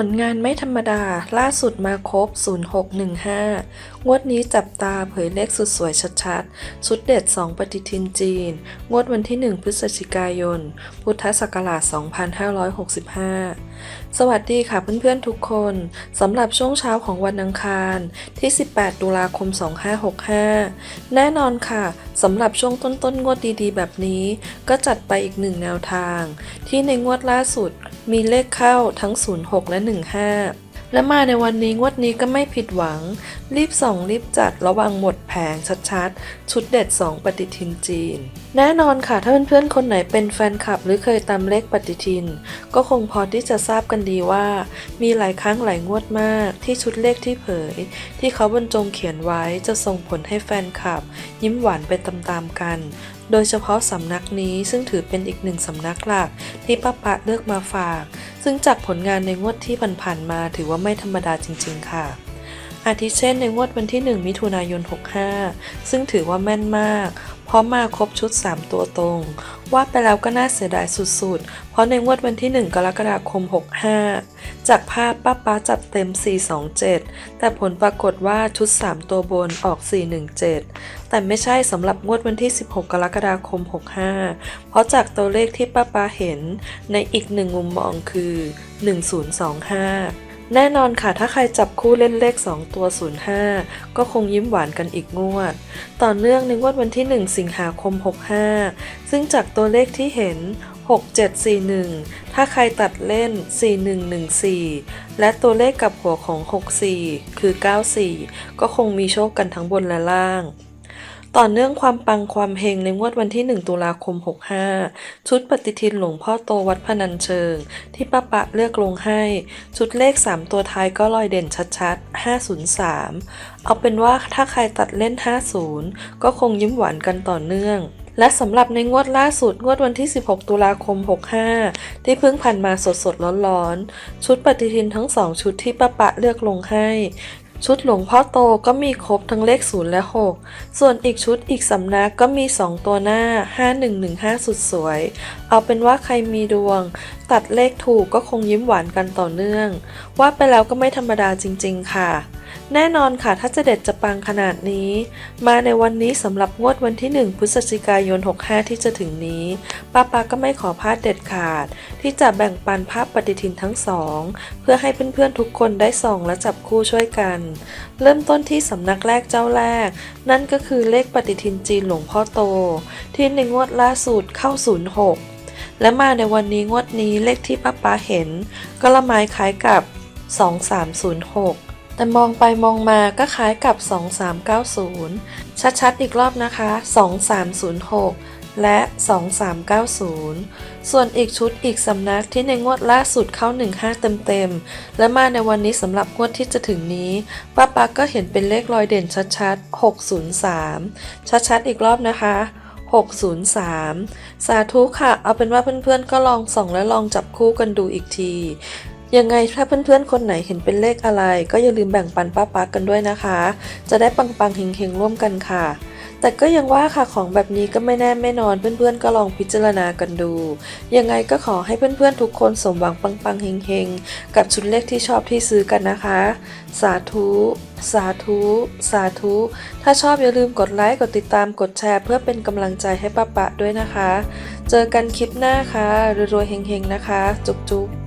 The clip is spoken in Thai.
ผลงานไม่ธรรมดาล่าสุดมาครบ 0615 งวดนี้จับตาเผยเลขสุดสวยชัดๆ ชุดเด็ด 2 ปฏิทินจีน งวดวันที่ 1 พฤศจิกายน พุทธศักราช 2565 สวัสดีค่ะเพื่อนๆทุกคนสำหรับช่วงเช้าของวันอังคารที่ 18 ตุลาคม 2565 แน่นอนค่ะสำหรับช่วงต้นๆ งวดดีๆ แบบนี้ ก็จัดไปอีกหนึ่งแนวทาง ที่ในงวดล่าสุด มีเลขเข้าทั้ง 06 และ 15 และมาในวันนี้งวดนี้ก็ไม่ผิดหวัง รีบส่องรีบจัดระวังหมดแผงชัดๆ ชุดเด็ด 2 ปฏิทินจีน แน่นอนค่ะถ้าเพื่อนๆ คนไหนเป็นแฟนคลับ หรือเคยตามเลขปฏิทิน ก็คงพอที่จะทราบกันดีว่า มีหลายครั้งหลายงวดมาก ที่ชุดเลขที่เผย ที่เขาบรรจงเขียนไว้จะส่งผลให้แฟนคลับ ยิ้มหวานไปตามๆกัน โดยเฉพาะสำนักนี้ซึ่งถือเป็นอีกหนึ่งสำนักหลักที่ป้าปะเลือกมาฝาก ซึ่งจากผลงานในงวดที่ผ่านๆมาถือว่าไม่ธรรมดาจริง ๆ ค่ะ อาทิเช่นในงวดวันที่ 1 มิถุนายน 65 ซึ่งถือว่าแม่นมาก เพราะมาครบชุด 3 ตัวตรง ว่าไปแล้วก็น่าเสียดายสุดๆ เพราะในงวดวันที่ 1 กรกฎาคม 65 จากภาพป้าป้าจัดเต็ม 427 แต่ผลปรากฏว่าชุด 3 ตัวบนออก 417 แต่ไม่ใช่สำหรับงวดวันที่ 16 กรกฎาคม 65 เพราะจากตัวเลขที่ป้าป้าเห็นในอีกหนึ่งมุมมองคือ 1025 แน่นอนค่ะ ถ้าใครจับคู่เล่นเลข 2 ตัว 05 ก็คงยิ้มหวานกันอีกงวด ต่อเนื่องในงวดวันที่ 1 สิงหาคม 65 ซึ่งจากตัวเลขที่เห็น 6741 ถ้าใครตัดเล่น 4114 และตัวเลขกับหัวของ 64 คือ 94 ก็คงมีโชคกันทั้งบนและล่าง ต่อเนื่องความปังความเฮงในงวดวันที่ 1 ตุลาคม 65 ชุดปฏิทินหลวงพ่อโตวัดพนัญเชิง ที่ป้าปะเลือกลงให้ ชุดเลข 3 ตัวท้ายก็ลอยเด่นชัดๆ 503 เอาเป็นว่าถ้าใครตัดเล่น 50 ก็คงยิ้มหวานกันต่อเนื่องและสำหรับในงวดล่าสุดงวดวันที่ 16 ตุลาคม 65 ที่เพิ่งผ่านมาสดๆ ร้อนๆ ชุดปฏิทินทั้ง 2 ชุดที่ป้าปะเลือกลงให้ ชุดหลวงพ่อโตก็มีครบทั้งเลข 0 และ 6 ส่วนอีกชุดอีกสำนักก็มี 2 ตัวหน้า 5115 สุดสวย เอาเป็นว่าใครมีดวง ตัดเลขถูกก็คงยิ้มหวานกันต่อเนื่อง ว่าไปแล้วก็ไม่ธรรมดาจริง ๆ ค่ะ แน่นอนค่ะ ถ้าจะเด็ดจะปังขนาดนี้ มาในวันนี้สำหรับงวดวันที่ 1 พฤศจิกายน 65 ที่จะถึงนี้ป้าปาก็ไม่ขอพลาดเด็ดขาด ที่จะแบ่งปันภาพปฏิทินทั้งสอง เพื่อให้เพื่อนๆทุกคนได้ส่องและจับคู่ช่วยกัน เริ่มต้นที่สำนักแรกเจ้าแรก นั่นก็คือเลขปฏิทินจีนหลวงพ่อโต ที่ในงวดล่าสุดเข้า 06 และมาในวันนี้งวดนี้เลขที่ป้าปาเห็น ก็ละไม้คล้ายกับ 2306 แต่มองไปมองมาก็คล้ายกับ 2390 ชัดๆอีกรอบนะคะ 2306 และ 2390 ส่วนอีกชุดอีกสำนักที่ในงวดล่าสุดเข้า 15 เต็มๆ และมาในวันนี้สำหรับงวดที่จะถึงนี้ ป้าปาก็เห็นเป็นเลขรอยเด่นชัดๆ 603 ชัดๆอีกรอบนะคะ603 สาธุค่ะ เอาเป็นว่าเพื่อนๆ ก็ลองส่องและลองจับคู่กันดูอีกที ยังไงถ้าเพื่อนๆ คนไหนเห็นเป็นเลขอะไร ก็อย่าลืมแบ่งปันป้าปักกันด้วยนะคะ จะได้ปังๆเฮงๆร่วมกันค่ะ แต่ก็ยังว่าค่ะของแบบนี้ก็ไม่แน่ไม่นอนเพื่อนๆ ก็ลองพิจารณากันดู ยังไงก็ขอให้เพื่อนๆ ทุกคนสมหวังปังๆเฮงๆ กับชุดเลขที่ชอบที่ซื้อกันนะคะ สาธุ สาธุ สาธุ ถ้าชอบอย่าลืมกดไลค์กดติดตามกดแชร์ เพื่อเป็นกำลังใจให้ป้าปะด้วยนะคะ เจอกันคลิปหน้าค่ะรวยๆเฮงๆนะคะ จุ๊บๆ